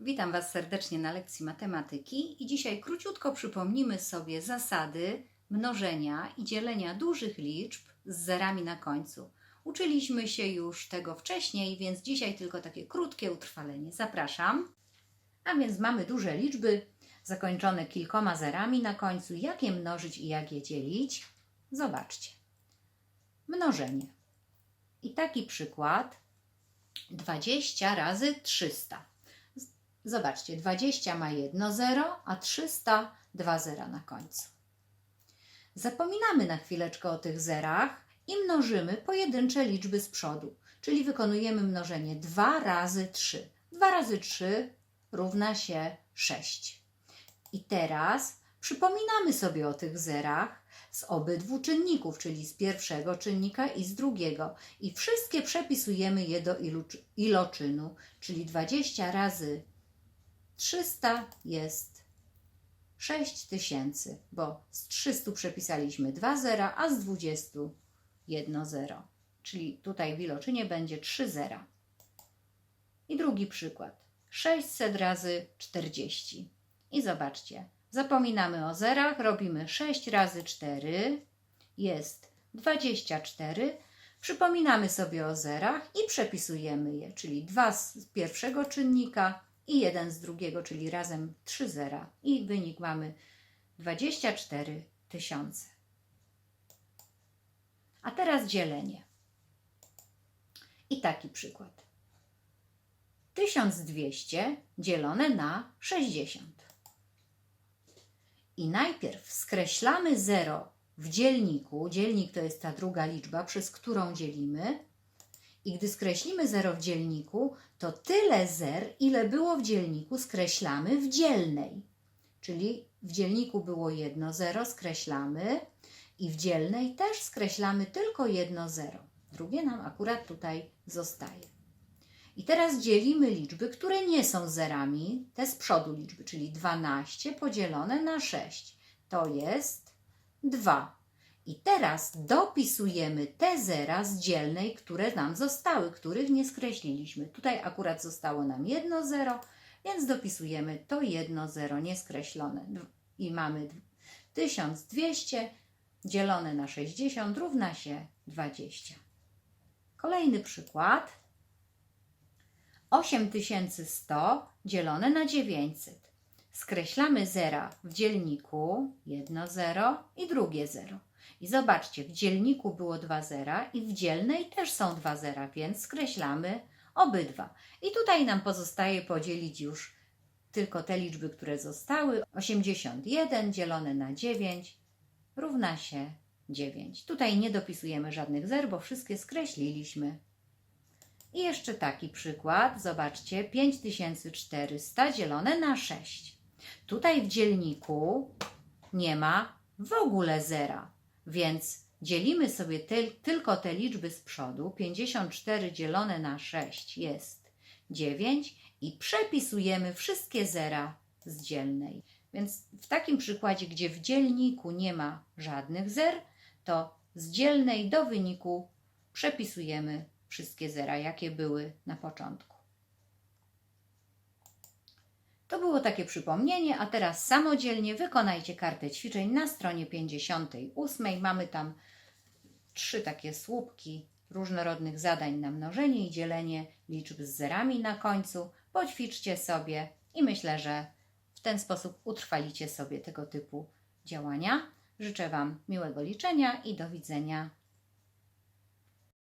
Witam Was serdecznie na lekcji matematyki i dzisiaj króciutko przypomnimy sobie zasady mnożenia i dzielenia dużych liczb z zerami na końcu. Uczyliśmy się już tego wcześniej, więc dzisiaj tylko takie krótkie utrwalenie. Zapraszam. A więc mamy duże liczby zakończone kilkoma zerami na końcu. Jak je mnożyć i jak je dzielić? Zobaczcie. Mnożenie. I taki przykład 20 razy 300. Zobaczcie, 20 ma jedno zero, a 300 dwa zera na końcu. Zapominamy na chwileczkę o tych zerach i mnożymy pojedyncze liczby z przodu, czyli wykonujemy mnożenie 2 razy 3. 2 razy 3 równa się 6. I teraz przypominamy sobie o tych zerach z obydwu czynników, czyli z pierwszego czynnika i z drugiego. I wszystkie przepisujemy je do iloczynu, czyli 20 razy 300 jest 6000, bo z 300 przepisaliśmy 2 zera, a z 20 jedno zero. Czyli tutaj w iloczynie będzie 3 zera. I drugi przykład. 600 razy 40. I zobaczcie, zapominamy o zerach, robimy 6 razy 4 jest 24. Przypominamy sobie o zerach i przepisujemy je, czyli 2 z pierwszego czynnika i 1 z drugiego, czyli razem 3 zera. I wynik mamy 24 tysiące. A teraz dzielenie. I taki przykład. 1200 dzielone na 60. I najpierw skreślamy 0 w dzielniku. Dzielnik to jest ta druga liczba, przez którą dzielimy. I gdy skreślimy 0 w dzielniku, to tyle zer, ile było w dzielniku, skreślamy w dzielnej. Czyli w dzielniku było jedno zero, skreślamy i w dzielnej też skreślamy tylko jedno zero. Drugie nam akurat tutaj zostaje. I teraz dzielimy liczby, które nie są zerami, te z przodu liczby, czyli 12 podzielone na 6. To jest 2. I teraz dopisujemy te zera z dzielnej, które nam zostały, których nie skreśliliśmy. Tutaj akurat zostało nam jedno zero, więc dopisujemy to jedno zero nieskreślone. I mamy 1200 dzielone na 60 równa się 20. Kolejny przykład. 8100 dzielone na 900. Skreślamy zera w dzielniku, jedno zero i drugie zero. I zobaczcie, w dzielniku było dwa zera i w dzielnej też są dwa zera, więc skreślamy obydwa. I tutaj nam pozostaje podzielić już tylko te liczby, które zostały. 81 dzielone na 9 równa się 9. Tutaj nie dopisujemy żadnych zer, bo wszystkie skreśliliśmy. I jeszcze taki przykład. Zobaczcie, 5400 dzielone na 6. Tutaj w dzielniku nie ma w ogóle zera, więc dzielimy sobie ty, tylko te liczby z przodu. 54 dzielone na 6 jest 9 i przepisujemy wszystkie zera z dzielnej. Więc w takim przykładzie, gdzie w dzielniku nie ma żadnych zer, to z dzielnej do wyniku przepisujemy wszystkie zera, jakie były na początku. To było takie przypomnienie, a teraz samodzielnie wykonajcie kartę ćwiczeń na stronie 58. Mamy tam trzy takie słupki różnorodnych zadań na mnożenie i dzielenie liczb z zerami na końcu. Poćwiczcie sobie i myślę, że w ten sposób utrwalicie sobie tego typu działania. Życzę Wam miłego liczenia i do widzenia